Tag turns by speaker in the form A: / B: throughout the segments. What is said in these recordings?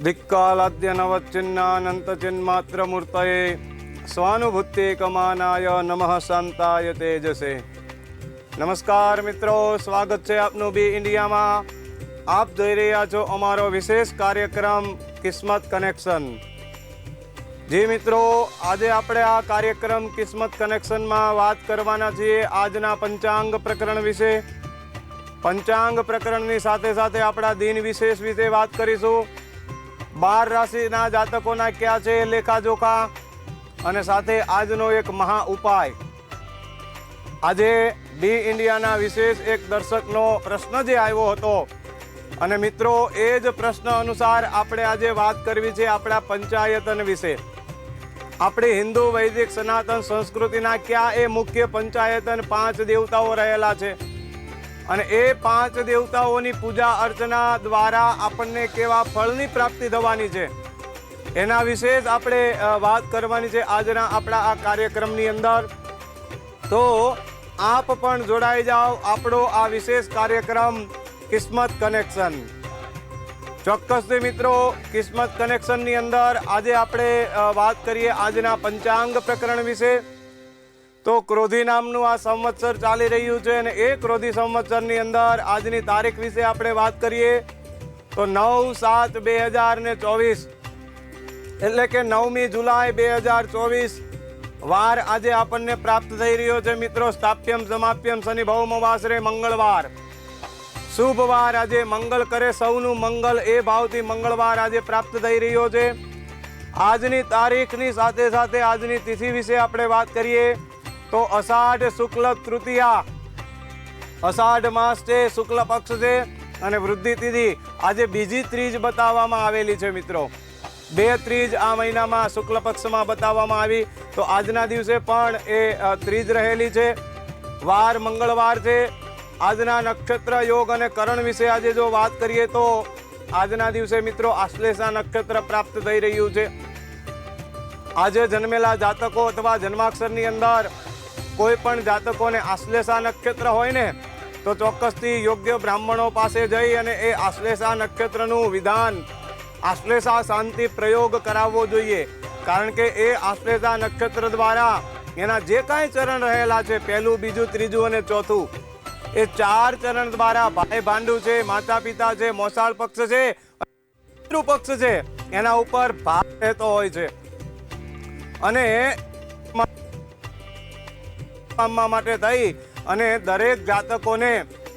A: દિક્કાલાદ્યનવચ્છિન્નાનંતચિન્માત્રમૂર્તયે સ્વાનુભૂત્યેકમાનાય નમઃ શાંતાય તેજસે નમસ્કાર મિત્રો સ્વાગત છે આપનું બી ઇન્ડિયામાં આપ જોઈ રહ્યા છો અમારો વિશેષ કાર્યક્રમ કિસ્મત કનેક્શન જી મિત્રો આજે આપણે આ કાર્યક્રમ કિસ્મત કનેક્શનમાં વાત કરવાના છીએ આજના પંચાંગ પ્રકરણ વિશે પંચાંગ પ્રકરણની સાથે સાથે આપણા દિન વિશેષ વિશે વાત કરીશું બાર રાશિના જાતકોના ક્યાં છે લેખાજોખા? અને સાથે આજનો એક મહા ઉપાય. આજે ડી ઇન્ડિયાના વિશેષ એક દર્શકનો પ્રશ્ન જે આવ્યો હતો, અને મિત્રો, એ જ પ્રશ્ન અનુસાર આપણે આજે વાત કરવી છે આપણા પંચાયતન વિશે. આપણી હિન્દુ વૈદિક સનાતન સંસ્કૃતિના ક્યાં એ મુખ્ય પંચાયતન પાંચ દેવતાઓ રહેલા છે? અને એ પાંચ દેવતાઓની પૂજા અર્ચના દ્વારા આપણને કેવા ફળની પ્રાપ્તિ થવાની છે. એના વિશે જ આપણે વાત કરવાની છે આજના આપણા આ કાર્યક્રમની અંદર. તો આપ પણ જોડાઈ જાઓ આપણો આ વિશેષ કાર્યક્રમ કિસ્મત કનેક્શન. ચોક્કસથી મિત્રો, કિસ્મત કનેક્શનની અંદર આજે આપણે વાત કરીએ આજના પંચાંગ પ્રકરણ વિશે. તો ક્રોધી નામનું આ સંવત્સર ચાલી રહ્યું છે અને એ ક્રોધી સંવત્સરની અંદર આજની તારીખ વિશે આપણે વાત કરીએ તો નવ સાત બે હજાર ને ચોવીસ. એટલે કે નવમી જુલાઈ બે હજાર ચોવીસ વાર આજે આપણને પ્રાપ્ત થઈ રહ્યો છે. મિત્રો, સ્થાપ્યમ સમાપ્યમ શનિ ભૌમ વાસરે મંગળવાર. શુભ વાર આજે મંગળ કરે, સૌનું મંગળ એ ભાવથી મંગળવાર આજે પ્રાપ્ત થઈ રહ્યો છે. આજની તારીખની સાથે સાથે આજની તિથિ વિશે આપણે વાત કરીએ. તો અષાઢ શુક્લ તૃતીયા. અષાઢ માસ છે શુક્લ પક્ષ છે અને વૃદ્ધિ તિથિ આજે બીજી ત્રીજ બતાવવામાં આવેલી છે મિત્રો. બે ત્રીજ આ મહિનામાં શુક્લ પક્ષમાં બતાવવામાં આવી. તો આજના દિવસે પણ એ ત્રીજ રહેલી છે. વાર મંગળવાર છે. આજના નક્ષત્ર યોગ અને કરણ વિશે આજે જો વાત કરીએ તો આજના દિવસે મિત્રો આશ્લેષા નક્ષત્ર પ્રાપ્ત થઈ રહ્યું છે. આજે જન્મેલા જાતકો અથવા જન્માક્ષરની અંદર કોઈ પણ જાતકોને આશ્લેષા નક્ષત્ર હોય ને, તો ચોક્કસથી યોગ્ય બ્રાહ્મણો પાસે જઈ અને એ આશ્લેષા નક્ષત્રનું વિધાન, આશ્લેષા શાંતિ પ્રયોગ કરાવવો જોઈએ. કારણ કે એ આશ્લેષા નક્ષત્ર દ્વારા એના જે કાંઈ ચરણ રહેલા છે, પહેલું, બીજું, ત્રીજું અને ચોથું, એ ચાર ચરણ દ્વારા ભાઈ ભાંડુ છે માતા પિતા છે, મોસાળ પક્ષ છે પક્ષ છે, એના ઉપર ભાર રહેતો હોય છે. અને પામવા માટે થઈ અને દરેક જાતકોને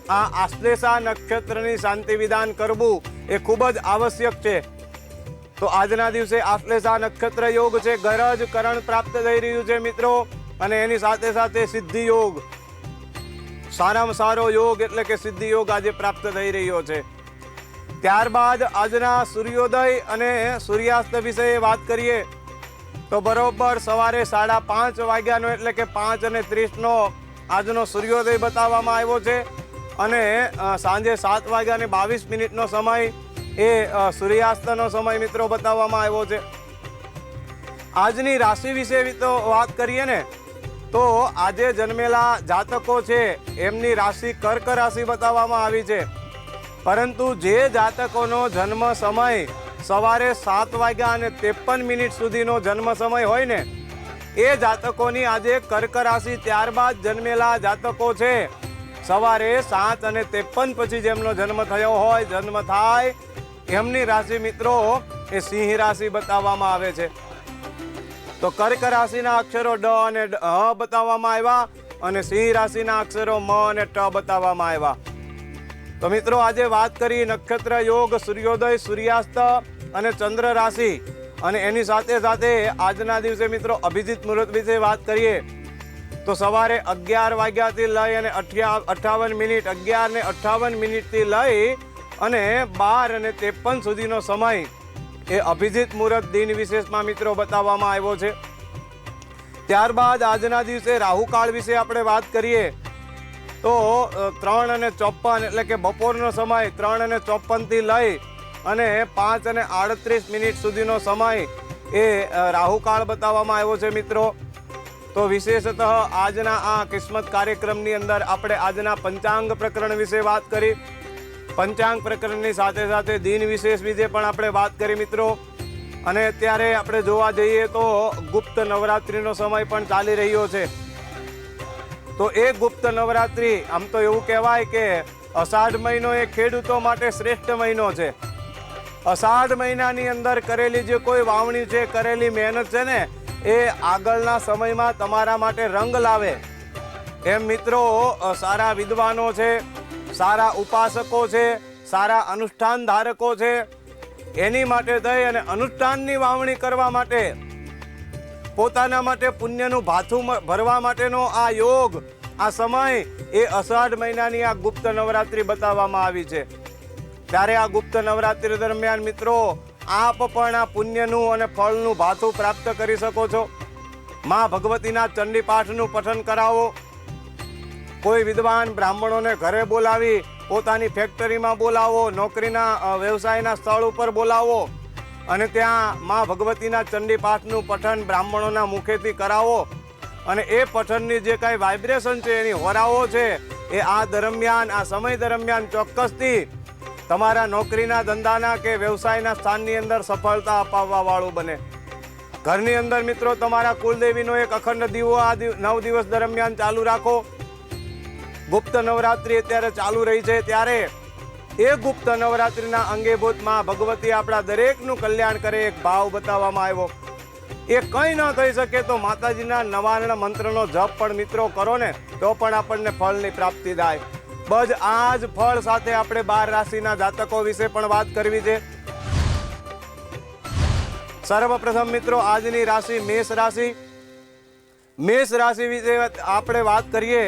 A: આ આશ્લેષા નક્ષત્રની શાંતિ વિધાન કરવું એ ખૂબ જ આવશ્યક છે. તો આજના દિવસે આશ્લેષા નક્ષત્ર યોગ છે, ગરજ, કરણ પ્રાપ્ત થઈ રહ્યું છે મિત્રો, અને એની સાથે સાથે સિદ્ધિ યોગ. સારામાં સારો યોગ એટલે કે સિદ્ધિ યોગ આજે પ્રાપ્ત થઈ રહ્યો છે. ત્યારબાદ આજના સૂર્યોદય અને સૂર્યાસ્ત વિશે વાત કરીએ. તો બરોબર સવારે સાડા પાંચ વાગ્યાનો એટલે કે પાંચ અને ત્રીસનો આજનો સૂર્યોદય બતાવવામાં આવ્યો છે. અને સાંજે સાત વાગ્યાને બાવીસ મિનિટનો સમય એ સૂર્યાસ્તનો સમય મિત્રો બતાવવામાં આવ્યો છે. આજની રાશિ વિશે તો વાત કરીએ ને, તો આજે જન્મેલા જાતકો છે એમની રાશિ કર્ક રાશિ બતાવવામાં આવી છે. પરંતુ જે જાતકોનો જન્મ સમય સવારે સાત વાગ્યા અને ત્રેપન મિનિટ સુધીનો જન્મ સમય હોય ને, એ જાતકોની આજે કર્ક રાશિ ત્યારબાદ જન્મેલા જાતકો છે. સવારે સાત અને ત્રેપન પછી જેમનો જન્મ થયો હોય, જન્મ થાય, એમની રાશિ મિત્રો એ સિંહ રાશિ બતાવવામાં આવે છે. તો કર્ક રાશિના અક્ષરો ડ અને હ બતાવવામાં આવ્યા અને સિંહ રાશિના અક્ષરો મ અને ટ બતાવવામાં આવ્યા. તો મિત્રો, આજે વાત કરી નક્ષત્ર યોગ સૂર્યોદય સૂર્યાસ્ત અને ચંદ્ર રાશિ. અને એની સાથે સાથે આજના દિવસે મિત્રો અભિજીત મુહૂર્ત વિશે વાત કરીએ, તો સવારે અગિયાર વાગ્યાથી લઈ અને અઠ્યા અઠ્ઠાવન મિનિટ, અગિયાર ને અઠ્ઠાવન મિનિટથી લઈ અને બાર અને ત્રેપન સુધીનો સમય એ અભિજીત મુહૂર્ત દિન વિશેષમાં મિત્રો બતાવવામાં આવ્યો છે. ત્યારબાદ આજના દિવસે રાહુકાળ વિશે આપણે વાત કરીએ, તો ત્રણ અને ચોપન એટલે કે બપોરનો સમય ત્રણ અને ચોપનથી લઈ અને પાંચ અને આડત્રીસ મિનિટ સુધીનો સમય એ રાહુકાળ બતાવવામાં આવ્યો છે મિત્રો. તો વિશેષતઃ આજના આ કિસ્મત કાર્યક્રમની અંદર આપણે આજના પંચાંગ પ્રકરણ વિશે વાત કરી. પંચાંગ પ્રકરણની સાથે સાથે દિન વિશેષ વિશે પણ આપણે વાત કરી મિત્રો. અને અત્યારે આપણે જોવા જઈએ તો ગુપ્ત નવરાત્રિનો સમય પણ ચાલી રહ્યો છે. તો એ ગુપ્ત નવરાત્રિ, આમ તો એવું કહેવાય કે અષાઢ મહિનો એ ખેડૂતો માટે શ્રેષ્ઠ મહિનો છે. અષાઢ મહિનાની અંદર કરેલી જે કોઈ વાવણી છે, કરેલી મહેનત છે ને, એ આગળના સમયમાં તમારા માટે રંગ લાવે. એમ મિત્રો સારા વિદ્વાનો છે, સારા ઉપાસકો છે, સારા અનુષ્ઠાન ધારકો છે, એની માટે થઈ અને અનુષ્ઠાનની વાવણી કરવા માટે, પોતાના માટે પુણ્યનું ભાથું ભરવા માટેનો આ યોગ, આ સમય, એ અષાઢ મહિનાની આ ગુપ્ત નવરાત્રિ બતાવવામાં આવી છે. ત્યારે આ ગુપ્ત નવરાત્રિ દરમિયાન મિત્રો, આપ પણ આ પુણ્યનું અને ફળનું ભાથું પ્રાપ્ત કરી શકો છો. માં ભગવતીના ચંડી પાઠનું પઠન કરાવો. કોઈ વિદ્વાન બ્રાહ્મણોને ઘરે બોલાવી પોતાની ફેક્ટરીમાં બોલાવો, નોકરીના વ્યવસાયના સ્થળ ઉપર બોલાવો અને ત્યાં માં ભગવતીના ચંડી પાઠનું પઠન બ્રાહ્મણોના મુખેથી કરાવો. અને એ પઠનની જે કાંઈ વાઇબ્રેશન છે, એની હોરાઓ છે, એ આ દરમિયાન, આ સમય દરમિયાન ચોક્કસથી તમારા નોકરીના ધંધાના કે વ્યવસાયના સ્થાનની અંદર સફળતા અપાવવા વાળું બને. ઘરની અંદર મિત્રો, તમારા કુલદેવીનો એક અખંડ દીવો આ નવ દિવસ દરમિયાન ચાલુ રાખો. ગુપ્ત નવરાત્રિ અત્યારે ચાલુ રહી છે ત્યારે એ ગુપ્ત નવરાત્રિના અંગેભૂતમાં ભગવતી આપણા દરેકનું કલ્યાણ કરે એક ભાવ બતાવવામાં આવ્યો. એ કંઈ ન થઈ શકે તો માતાજીના નવારણ મંત્રનો જપ પણ મિત્રો કરો ને, તો પણ આપણને ફળની પ્રાપ્તિ થાય. બસ આ જ ફળ સાથે આપણે બાર રાશિના જાતકો વિશે પણ વાત કરવી છે. સર્વપ્રથમ મિત્રો, આજની રાશિ મેષ રાશિ. મેષ રાશિ વિશે આપણે વાત કરીએ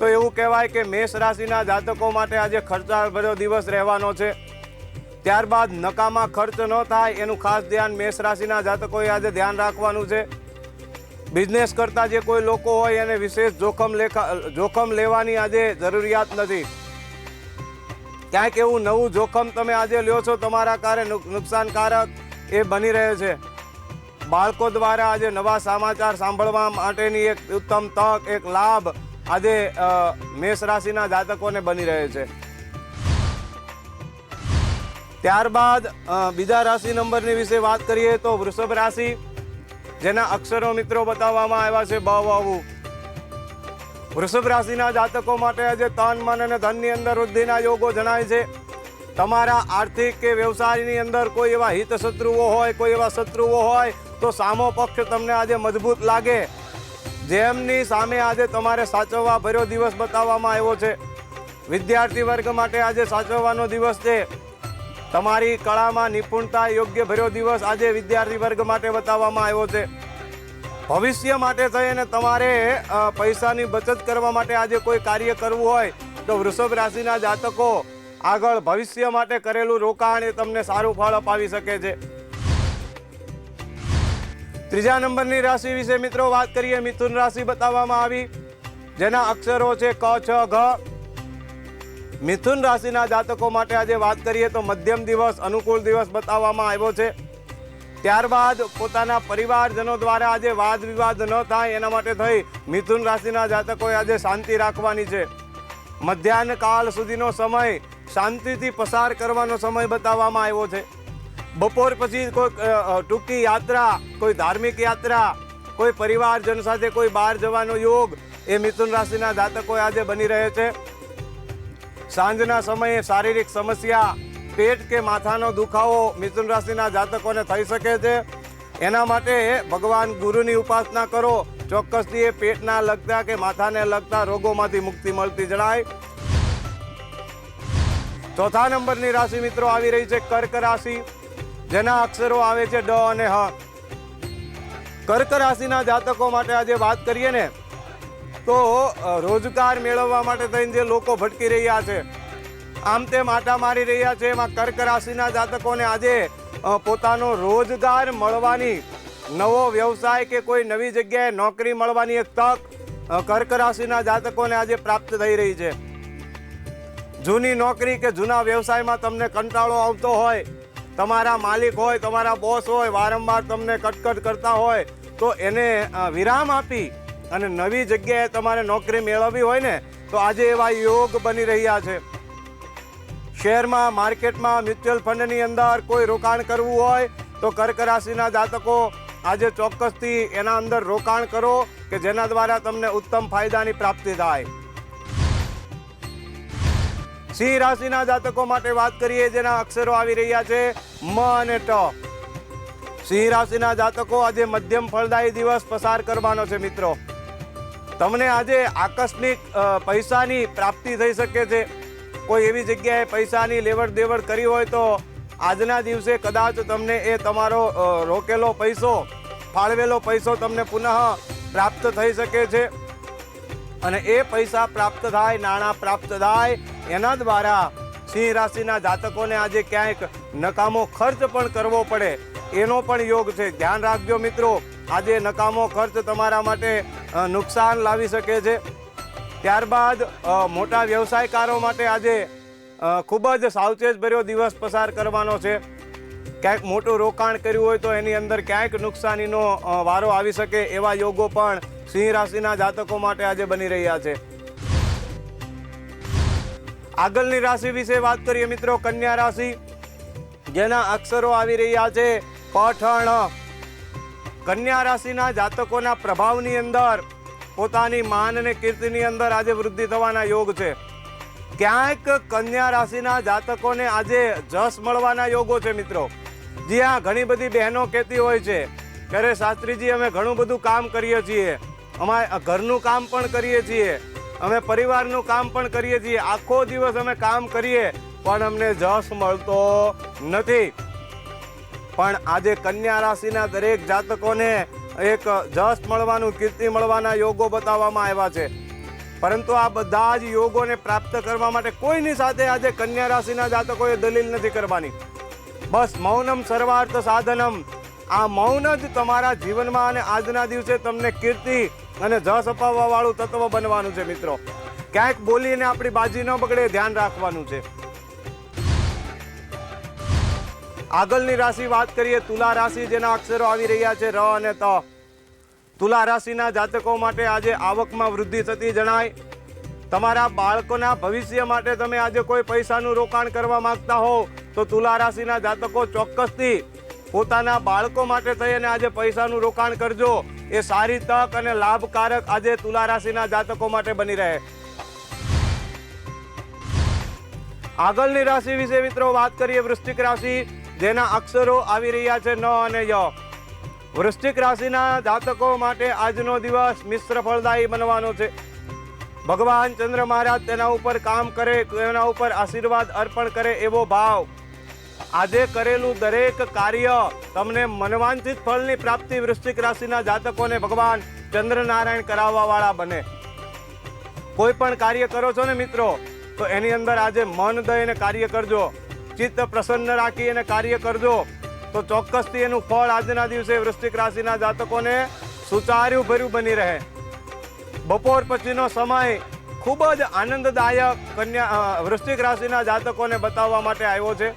A: તો એવું કહેવાય કે મેષ રાશિના જાતકો માટે આજે ખર્ચાભર્યો દિવસ રહેવાનો છે. ત્યારબાદ નકામા ખર્ચ ન થાય, એનું ખાસ ધ્યાન મેષ રાશિના જાતકોએ આજે ધ્યાન રાખવાનું છે. બિઝનેસ કરતા જે કોઈ લોકો હોય એને વિશેષ જોખમ લેખા જોખમ લેવાની આજે જરૂરિયાત નથી. ક્યાંક એવું નવું જોખમ તમે આજે લ્યો છો, તમારા નુક- નુકસાનકારક એ બની રહે છે. બાળકો દ્વારા આજે નવા સમાચાર સાંભળવા માટેની એક ઉત્તમ તક, એક લાભ આજે મેષ રાશિના જાતકોને બની રહે છે. ત્યારબાદ બીજા રાશિ નંબરની વિશે વાત કરીએ તો વૃષભ રાશિ જેના અક્ષરો મિત્રો બતાવવામાં આવ્યા છે ભાવ આવું. વૃષભ રાશિના જાતકો માટે આજે તન, મન અને ધનની અંદર વૃદ્ધિના યોગો જણાય છે. તમારા આર્થિક કે વ્યવસાયની અંદર કોઈ એવા હિત શત્રુઓ હોય, કોઈ એવા શત્રુઓ હોય, તો સામો પક્ષ તમને આજે મજબૂત લાગે. જેમની સામે આજે તમારે સાચવવા ભર્યો દિવસ બતાવવામાં આવ્યો છે. વિદ્યાર્થી વર્ગ માટે આજે સાચવવાનો દિવસ છે. તમારી કળામાં નિપુણતા યોગ્ય ભર્યો દિવસ આજે વિદ્યાર્થી વર્ગ માટે બતાવવામાં આવ્યો છે. ભવિષ્ય માટે થઈને તમારે પૈસાની બચત કરવા માટે આજે કોઈ કાર્ય કરવું હોય, તો વૃષભ રાશિના જાતકો આગળ ભવિષ્ય માટે કરેલું રોકાણ એ તમને સારું ફળ અપાવી શકે છે. ત્રીજા નંબરની રાશિ વિશે મિત્રો વાત કરીએ, મિથુન રાશિ બતાવવામાં આવી. જેના અક્ષરો છે ક, છ, ઘ. મિથુન રાશિના જાતકો માટે આજે વાત કરીએ તો મધ્યમ દિવસ, અનુકૂળ દિવસ બતાવવામાં આવ્યો છે. ત્યારબાદ પોતાના પરિવારજનો દ્વારા આજે વાદ વિવાદ ન થાય એના માટે થઈ મિથુન રાશિના જાતકોએ આજે શાંતિ રાખવાની છે. મધ્યાહન કાળ સુધીનો સમય શાંતિથી પસાર કરવાનો સમય બતાવવામાં આવ્યો છે. બપોર પછી કોઈ ટૂંકી યાત્રા, કોઈ ધાર્મિક યાત્રા, કોઈ પરિવારજન સાથે કોઈ બહાર જવાનો યોગ એ મિથુન રાશિના જાતકોએ આજે બની રહે છે. સાંજના સમયે શારીરિક સમસ્યા, પેટ કે માથાનો દુખાવો મિથુન રાશિના જાતકોને થઈ શકે છે. એના માટે ભગવાન ગુરુની ઉપાસના કરો. ચોક્કસથી એ પેટના લગતા કે માથાને લગતા રોગોમાંથી મુક્તિ મળતી જણાય. ચોથા નંબરની રાશિ મિત્રો આવી રહી છે કર્ક રાશિ. જેના અક્ષરો આવે છે ડ અને હ. કર્ક રાશિના જાતકો માટે આજે વાત કરીએ ને તો રોજગાર મેળવવા માટે થઈને જે લોકો ભટકી રહ્યા છે, આમ તેમ આટા મારી રહ્યા છે, એમાં કર્ક રાશિના જાતકોને આજે પોતાનો રોજગાર મળવાની નવો વ્યવસાય કે કોઈ નવી જગ્યાએ નોકરી મળવાની એક તક કર્ક રાશિના જાતકોને આજે પ્રાપ્ત થઈ રહી છે. જૂની નોકરી કે જૂના વ્યવસાયમાં તમને કંટાળો આવતો હોય, તમારા માલિક હોય, તમારા બોસ હોય, વારંવાર તમને કટકટ કરતા હોય, તો એને વિરામ આપી અને નવી જગ્યાએ તમારે નોકરી મેળવવી હોય ને, તો આજે એવા યોગ બની રહ્યા છે. શેરમાં, માર્કેટમાં, મ્યુચ્યુઅલ ફંડની અંદર કોઈ રોકાણ કરવું હોય, તો કર્ક રાશિના જાતકો આજે ચોક્કસથી એના અંદર રોકાણ કરો, કે જેના દ્વારા તમને ઉત્તમ ફાયદાની પ્રાપ્તિ થાય. સિંહ રાશિના જાતકો માટે વાત કરીએ, જેના અક્ષરો આવી રહ્યા છે, મ અને ટ. સિંહ રાશિના જાતકો આજે મધ્યમ ફળદાયી દિવસ પસાર કરવાનો છે, મિત્રો. તમને આજે આકસ્મિક પૈસાની પ્રાપ્તિ થઈ શકે છે. કોઈ એવી જગ્યાએ પૈસાની લેવડ દેવડ કરી હોય તો આજના દિવસે કદાચ તમને એ તમારો રોકેલો પૈસો, ફાળવેલો પૈસો તમને પુનઃ પ્રાપ્ત થઈ શકે છે. અને એ પૈસા પ્રાપ્ત થાય, નાણાં પ્રાપ્ત થાય, એના દ્વારા સિંહ રાશિના જાતકોને આજે ક્યાંક નકામો ખર્ચ પણ કરવો પડે. એનો પણ યોગ છે. ધ્યાન રાખજો મિત્રો. આજે નકામો ખર્ચ તમારા માટે નુકસાન લાવી શકે છે. ત્યારબાદ મોટા વ્યવસાયકારો માટે આજે ખૂબ જ સાવચેતભર્યો દિવસ પસાર કરવાનો છે. ક્યાંક મોટું રોકાણ કર્યું હોય તો એની અંદર ક્યાંક નુકસાનીનો વારો આવી શકે એવા યોગો પણ સિંહ રાશિના જાતકો માટે આજે બની રહ્યા છે. આગળની રાશિ વિશે વાત કરીએ મિત્રો, કન્યા રાશિ. જેના અક્ષરો આવી રહ્યા છે, પઠણ. કન્યા રાશિના જાતકોના પ્રભાવની અંદર, પોતાની માન અને કીર્તિની અંદર આજે વૃદ્ધિ થવાના યોગ છે. ક્યાંક કન્યા રાશિના જાતકોને આજે જસ મળવાના યોગો છે મિત્રો. જી હા ઘણી બધી બહેનો કહેતી હોય છે ત્યારે શાસ્ત્રીજી, અમે ઘણું બધું કામ કરીએ છીએ. અમારે ઘરનું કામ પણ કરીએ છીએ. અમે પરિવારનું કામ પણ કરીએ છીએ. આખો દિવસ અમે કામ કરીએ, પણ અમને જસ મળતો નથી. પણ આજે કન્યા રાશિના દરેક જાતકોને એક જસ મળવાનું, કીર્તિ મળવાના યોગો બતાવવામાં આવ્યા છે. પરંતુ આ બધા જ યોગોને પ્રાપ્ત કરવા માટે કોઈની સાથે આજે કન્યા રાશિના જાતકોએ દલીલ નથી કરવાની. બસ મૌનમ સર્વાર્થ સાધનમ. આ મૌન જ તમારા જીવનમાં અને આજના દિવસે તમને કીર્તિ અને જસ અપાવવાવાળું તત્વ બનવાનું છે, મિત્રો. ક્યાંક બોલીને આપણી બાજી ન બગડે, ધ્યાન રાખવાનું છે. આગળની રાશિ વાત કરીએ, તુલા રાશિ જેના અક્ષરો આવી રહ્યા છે, ર અને ત. તુલા રાશિના જાતકો માટે આજે આવકમાં વૃદ્ધિ થતી જણાય. તમારા બાળકોના ભવિષ્ય માટે તમે આજે કોઈ પૈસાનું રોકાણ કરવા માંગતા હો, તો તુલા રાશિના જાતકો ચોક્કસથી પોતાના બાળકો માટે થઈને આજે પૈસાનું રોકાણ કરજો. એ સારી તક અને લાભકારક આજે તુલા રાશિના જાતકો માટે બની રહે. આગળની રાશિ વિશે મિત્રો વાત કરીએ, વૃશ્ચિક રાશિ. જેના અક્ષરો આવી રહ્યા છે ન અને ય. વૃશ્ચિક રાશિના જાતકો માટે આજનો દિવસ મિશ્ર ફળદાયી બનવાનો છે. ભગવાન ચંદ્ર મહારાજ તેના ઉપર કામ કરે, તેના ઉપર આશીર્વાદ અર્પણ કરે એવો ભાવ. આજે કરેલું દરેક કાર્ય તમને મનવાંછિત ફળની પ્રાપ્તિ વૃશ્ચિક રાશિના જાતકોને ભગવાન ચંદ્રનારાયણ કરાવવા વાળા બને. કોઈ પણ કાર્ય કરો છો ને મિત્રો, તો એની અંદર આજે મન દઈને કાર્ય કરજો. ચિત્ત પ્રસન્ન રાખી અને કાર્ય કરજો, તો ચોક્કસથી એનું ફળ આજના દિવસે વૃશ્ચિક રાશિના જાતકોને સુચાર્યું ભર્યું બની રહે. બપોર પછીનો સમય ખૂબ જ આનંદદાયક કન્યા વૃશ્ચિક રાશિના જાતકોને બતાવવા માટે આવ્યો છે.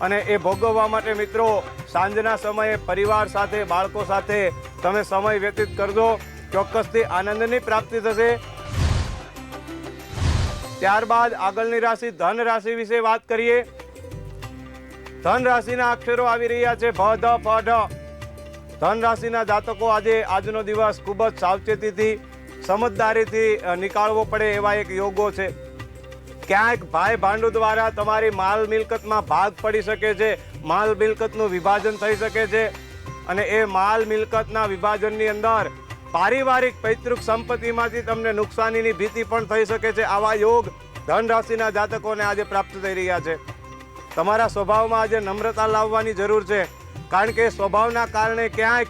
A: અને એ ભોગવવા માટે મિત્રો, સાંજના સમયે પરિવાર સાથે, બાળકો સાથે તમે સમય વ્યતીત કરજો, ચોક્કસથી આનંદની પ્રાપ્તિ થશે. ત્યારબાદ આગળની રાશિ ધન રાશિ વિશે વાત કરીએ. ધન રાશિના અક્ષરો આવી રહ્યા છે. ભ, ધ, ફ, ઢ. ધન રાશિના જાતકો આજે આજનો દિવસ ખૂબ જ સાવચેતીથી, સમજદારીથી નીકાળવો પડે એવા એક યોગો છે. ક્યાંક ભાઈ ભાંડુ દ્વારા તમારી માલ મિલકતમાં ભાગ પડી શકે છે. માલ મિલકતનું વિભાજન થઈ શકે છે. અને એ માલ મિલકતના વિભાજનની અંદર પારિવારિક પૈતૃક સંપત્તિમાંથી તમને નુકસાનીની ભીતિ પણ થઈ શકે છે. આવા યોગ ધન રાશિના જાતકોને આજે પ્રાપ્ત થઈ રહ્યા છે. તમારા સ્વભાવમાં આજે નમ્રતા લાવવાની જરૂર છે. કારણ કે સ્વભાવના કારણે ક્યાંક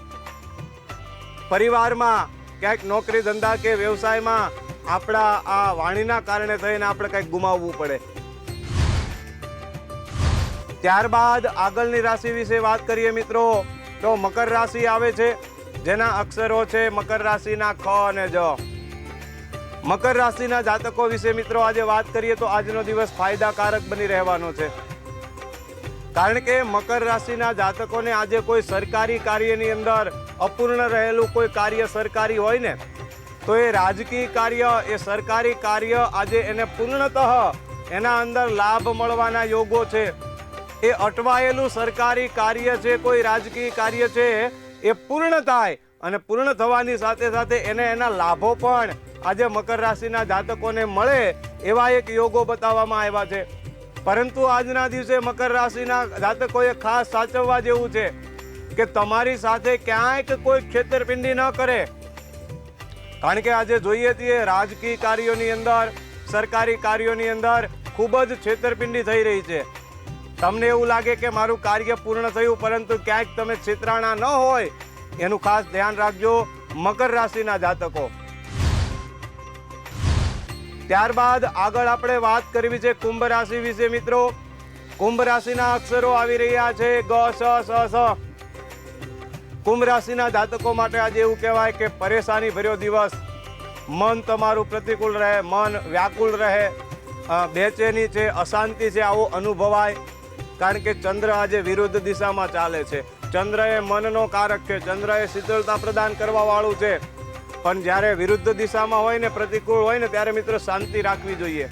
A: પરિવારમાં ક્યાંક નોકરી ધંધા કે વ્યવસાયમાં આપણા આ વાણીના કારણે થઈને આપણે કંઈક ગુમાવવું પડે. ત્યારબાદ આગળની રાશિ વિશે વાત કરીએ મિત્રો, તો મકર રાશિ આવે છે, જેના અક્ષરો છે મકર રાશિના ખ અને જ. મકર રાશિના જાતકો વિશે મિત્રો આજે વાત કરીએ તો આજનો દિવસ ફાયદાકારક બની રહેવાનો છે. કારણ કે મકર રાશિના જાતકોને આજે કોઈ સરકારી કાર્યની અંદર અપૂર્ણ રહેલું કોઈ કાર્ય સરકારી હોય ને, તો એ રાજકીય કાર્ય, એ સરકારી કાર્ય આજે એને પૂર્ણતઃ એના અંદર લાભ મળવાના યોગો છે. એ અટવાયેલું સરકારી કાર્ય છે, કોઈ રાજકીય કાર્ય છે, એ પૂર્ણ થાય અને પૂર્ણ થવાની સાથે સાથે એને એના લાભો પણ આજે મકર રાશિના જાતકોને મળે એવા એક યોગો બતાવવામાં આવ્યા છે. પરંતુ આજના દિવસે મકર રાશિના જાતકોએ ખાસ સાચવવા જેવું છે કે તમારી સાથે ક્યાંક કોઈ છેતરપિંડી ન કરે. કારણ કે આજે જોઈએ છીએ રાજકીય કાર્યોની અંદર, સરકારી કાર્યોની અંદર ખૂબ જ છેતરપિંડી થઈ રહી છે. તમને એવું લાગે કે મારું કાર્ય પૂર્ણ થયું, પરંતુ ક્યાંક તમે છેતરાણા ન હોય, એનું ખાસ ધ્યાન રાખજો મકર રાશિના જાતકો. ત્યારબાદ આગળ આપણે વાત કરવી છે કુંભ રાશિ વિશે, મિત્રો. કુંભ રાશિના અક્ષરો આવી રહ્યા છે. ગ, સ સ સ. કુંભ રાશિના જાતકો માટે આજે એવું કહેવાય કે પરેશાની ભર્યો દિવસ. મન તમારું પ્રતિકૂળ રહે, મન વ્યાકુળ રહે. બેચેની છે, અશાંતિ છે, આવો અનુભવાય. કારણ કે ચંદ્ર આજે વિરુદ્ધ દિશામાં ચાલે છે. ચંદ્ર એ મનનો કારક છે. ચંદ્ર એ શીતળતા પ્રદાન કરવા વાળું છે. પણ જ્યારે વિરુદ્ધ દિશામાં હોય ને પ્રતિકૂળ હોય ને ત્યારે મિત્રો શાંતિ રાખવી જોઈએ.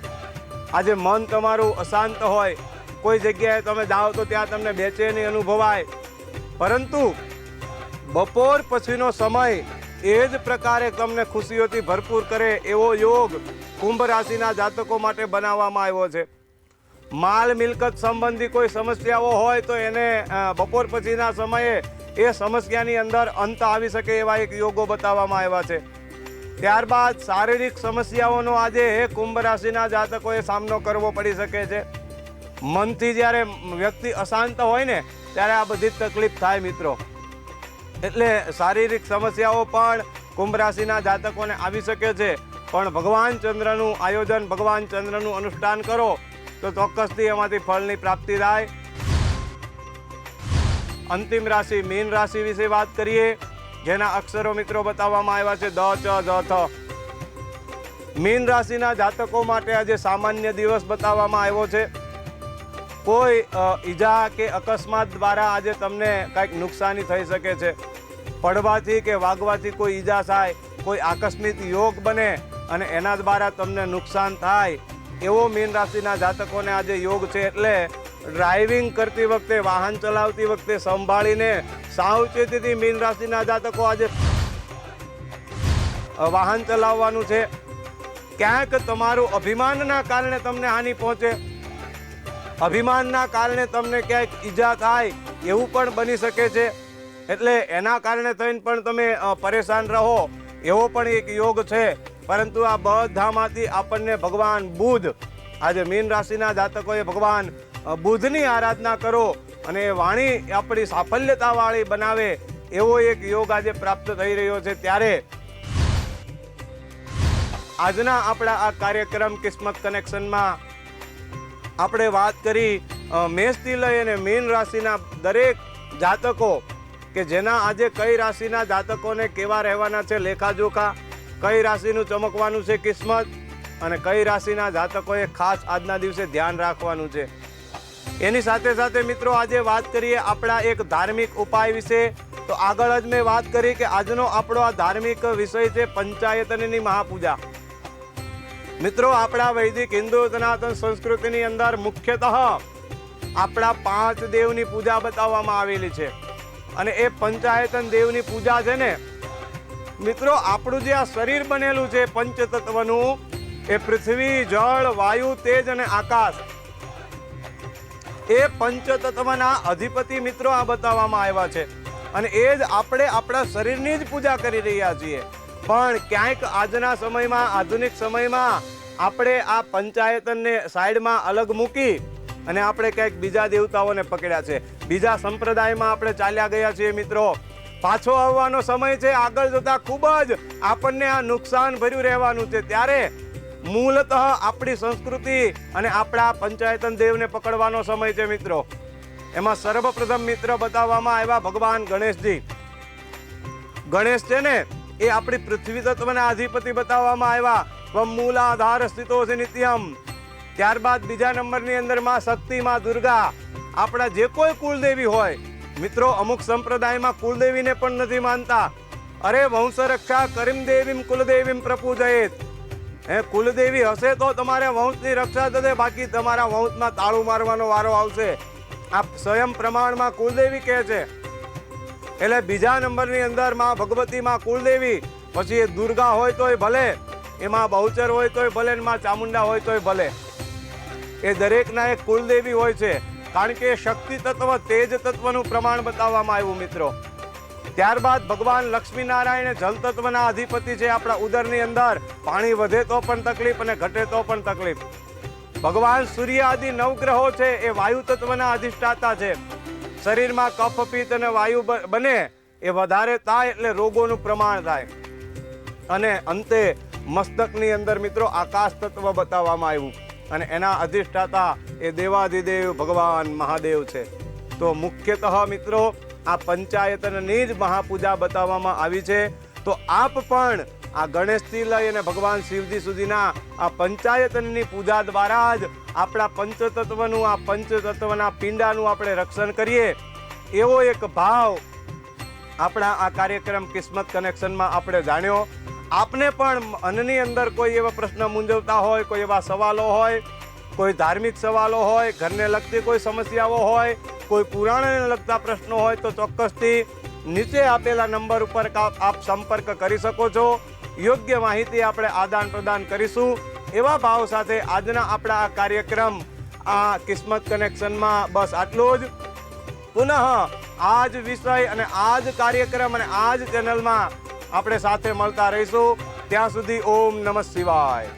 A: આજે મન તમારું અશાંત હોય. કોઈ જગ્યાએ તમે જાઓ તો ત્યાં તમને બેચેની અનુભવાય. પરંતુ બપોર પછીનો સમય એ જ પ્રકારે તમને ખુશીઓથી ભરપૂર કરે એવો યોગ કુંભ રાશિના જાતકો માટે બનાવવામાં આવ્યો છે. માલ મિલકત સંબંધી કોઈ સમસ્યાઓ હોય તો એને બપોર પછીના સમયે એ સમસ્યાની અંદર અંત આવી શકે એવા એક યોગો બતાવવામાં આવ્યા છે. ત્યારબાદ શારીરિક સમસ્યાઓનો આજે કુંભ રાશિના જાતકોએ સામનો કરવો પડી શકે છે. મનથી જ્યારે વ્યક્તિ અશાંત હોય ને, ત્યારે આ બધી તકલીફ થાય મિત્રો. એટલે શારીરિક સમસ્યાઓ પણ કુંભ રાશિના જાતકોને આવી શકે છે. પણ ભગવાન ચંદ્રનું આયોજન, ભગવાન ચંદ્રનું અનુષ્ઠાન કરો, તો ચોક્કસથી એમાંથી ફળની પ્રાપ્તિ થાય. અંતિમ રાશિ, મીન રાશિ વિશે વાત કરીએ. જેના અક્ષરો મિત્રો બતાવવામાં આવ્યા છે દ, ચ જ થ. મીન રાશિના જાતકો માટે આજે સામાન્ય દિવસ બતાવવામાં આવ્યો છે. કોઈ ઈજા કે અકસ્માત દ્વારા આજે તમને કંઈક નુકસાની થઈ શકે છે. પડવાથી કે વાગવાથી કોઈ ઈજા થાય, કોઈ આકસ્મિક યોગ બને અને એના દ્વારા તમને નુકસાન થાય, એવો મીન રાશિના જાતકોને આજે યોગ છે એટલે ડ્રાઇવિંગ કરતી વખતે, વાહન ચલાવતી વખતે સંભાળીને સાવચેતીથી મીન રાશિના જાતકો આજે વાહન ચલાવવાનું છે. ક્યાંક તમારું અભિમાનના કારણે તમને હાનિ પહોંચે. અભિમાનના કારણે તમને ક્યાંક ઈજા થાય, એવું પણ બની શકે છે. એટલે એના કારણે થઈને પણ તમે પરેશાન રહો, એવો પણ એક યોગ છે. પરંતુ આ બધામાંથી આપણને ભગવાન બુધ, આજે મીન રાશિના જાતકોએ ભગવાન બુધની આરાધના કરો અને વાણી આપણી સાફલ્યતાવાળી બનાવે, એવો એક યોગ આજે પ્રાપ્ત થઈ રહ્યો છે. ત્યારે આજના આપણા આ કાર્યક્રમ કિસ્મત કનેક્શનમાં આપણે વાત કરી મેષથી લઈ અને મીન રાશિના દરેક જાતકો કે જેના આજે કઈ રાશિના જાતકોને કેવા રહેવાના છે લેખાજોખા, કઈ રાશિનું ચમકવાનું છે કિસ્મત અને કઈ રાશિના જાતકોએ ખાસ આજના દિવસે ધ્યાન રાખવાનું છે. એની સાથે સાથે મિત્રો આજે વાત કરીએ આપણા એક ધાર્મિક ઉપાય વિશે. તો આગળ જ મેં વાત કરી કે આજનો આપણો આ ધાર્મિક વિષય છે પંચાયતનની મહાપૂજા. મિત્રો, આપણા વૈદિક હિન્દુ સનાતન સંસ્કૃતિની અંદર મુખ્યતઃ આપણા પાંચ દેવની પૂજા બતાવવામાં આવેલી છે. અને એ પંચાયતન દેવની પૂજા છે ને, મિત્રો, આપણું જે આ શરીર બનેલું છે પંચતત્વનું, એ પૃથ્વી, જળ, વાયુ, તેજ અને આકાશ એ પંચતત્વના અધિપતિ મિત્રો આ બતાવવામાં આવ્યા છે. અને એ જ આપણે આપણા શરીરની જ પૂજા કરી રહ્યા છીએ. પણ ક્યાંક આજના સમયમાં, આધુનિક સમયમાં આપણે આ પંચાયતનને સાઈડમાં અલગ મૂકી અને આપણે ક્યાંક બીજા દેવતાઓને પકડ્યા છે. બીજા સંપ્રદાયમાં આપણે ચાલ્યા ગયા છીએ મિત્રો. પાછો આવવાનો સમય છે. આગળ જતાં ખૂબ જ આપણને આ નુકસાન ભર્યું રહેવાનું છે. ત્યારે મૂળતઃ આપણી સંસ્કૃતિ અને આપણા પંચાયતન દેવને પકડવાનો સમય છે, મિત્રો. એમાં સર્વપ્રથમ મિત્ર બતાવવામાં આવ્યા ભગવાન ગણેશજી. ગણેશ છે ને, એ આપણી પૃથ્વી તત્વના અધિપતિ બતાવવામાં આવ્યા. સ્વમ મૂલાધાર સ્થિતો છે નિત્યમ. ત્યારબાદ બીજા નંબરની અંદરમાં શક્તિ માં દુર્ગા. આપણા જે કોઈ કુળદેવી હોય, મિત્રો, અમુક સંપ્રદાયમાં કુળદેવીને પણ નથી માનતા. અરે વંશ રક્ષા કરીમ દેવીમ કુલદેવીમ પ્રપૂજયેત. હે, કુલદેવી હશે તો તમારે વંશની રક્ષા થશે, બાકી તમારા વંશમાં તાળું મારવાનો વારો આવશે. આ સ્વયં પ્રમાણમાં કુલદેવી કહે છે. એટલે બીજા નંબરની અંદરમાં ભગવતી માં કુલદેવી, પછી એ દુર્ગા હોય તોય ભલે, એમાં બહુચર હોય તોય ભલે માં ચામુંડા હોય તોય ભલે. એ દરેકના એક કુલદેવી હોય છે. કારણ કે શક્તિ તત્વ, તેજ તત્વનું પ્રમાણ બતાવવામાં આવ્યું, મિત્રો. ત્યારબાદ ભગવાન લક્ષ્મીનારાયણ જલતત્વના જલ તત્વના અધિપતિ છે આપણા ઉદરની અંદર પાણી વધે તો પણ તકલીફ અને ઘટે તો પણ તકલીફ. ભગવાન સૂર્ય આદિ નવગ્રહો છે એ વાયુ તત્વના અધિષ્ઠાતા છે. શરીરમાં કફ, પિત્ત અને વાયુ બને એ વધારે થાય એટલે રોગોનું પ્રમાણ થાય. અને અંતે મસ્તકની અંદર મિત્રો આકાશ તત્વ બતાવવામાં આવ્યું. અને એના અધિષ્ઠાતા એ દેવાધિદેવ ભગવાન મહાદેવ છે. તો મુખ્યતઃ મિત્રો આ પંચાયતનની જ મહાપૂજા બતાવવામાં આવી છે. તો આપ પણ આ ગણેશથી લઈ અને ભગવાન શિવજી સુધીના આ પંચાયતનની પૂજા દ્વારા જ આપણા પંચતત્વનું, આ પંચતત્વના પિંડાનું આપણે રક્ષણ કરીએ. એવો એક ભાવ આપણા આ કાર્યક્રમ કિસ્મત કનેક્શનમાં આપણે જાણ્યો. આપને પણ મનની અંદર કોઈ એવા પ્રશ્ન મૂંઝવતા હોય, કોઈ એવા સવાલો હોય, કોઈ ધાર્મિક સવાલો હોય, ઘરને લગતી કોઈ સમસ્યાઓ હોય કોઈ પુરાણને લગતા પ્રશ્નો હોય તો ચોક્કસથી નીચે આપેલા નંબર ઉપર આપ સંપર્ક કરી શકો છો. યોગ્ય માહિતી આપણે આદાન પ્રદાન કરીશું. એવા ભાવ સાથે આજના આપણા આ કાર્યક્રમ આ કિસ્મત કનેક્શનમાં બસ આટલો જ. પુનઃ આ જ વિષય અને આ જ કાર્યક્રમ અને આ જ ચેનલમાં આપણે સાથે મળતા રહીશું. ત્યાં સુધી ઓમ નમઃ શિવાય.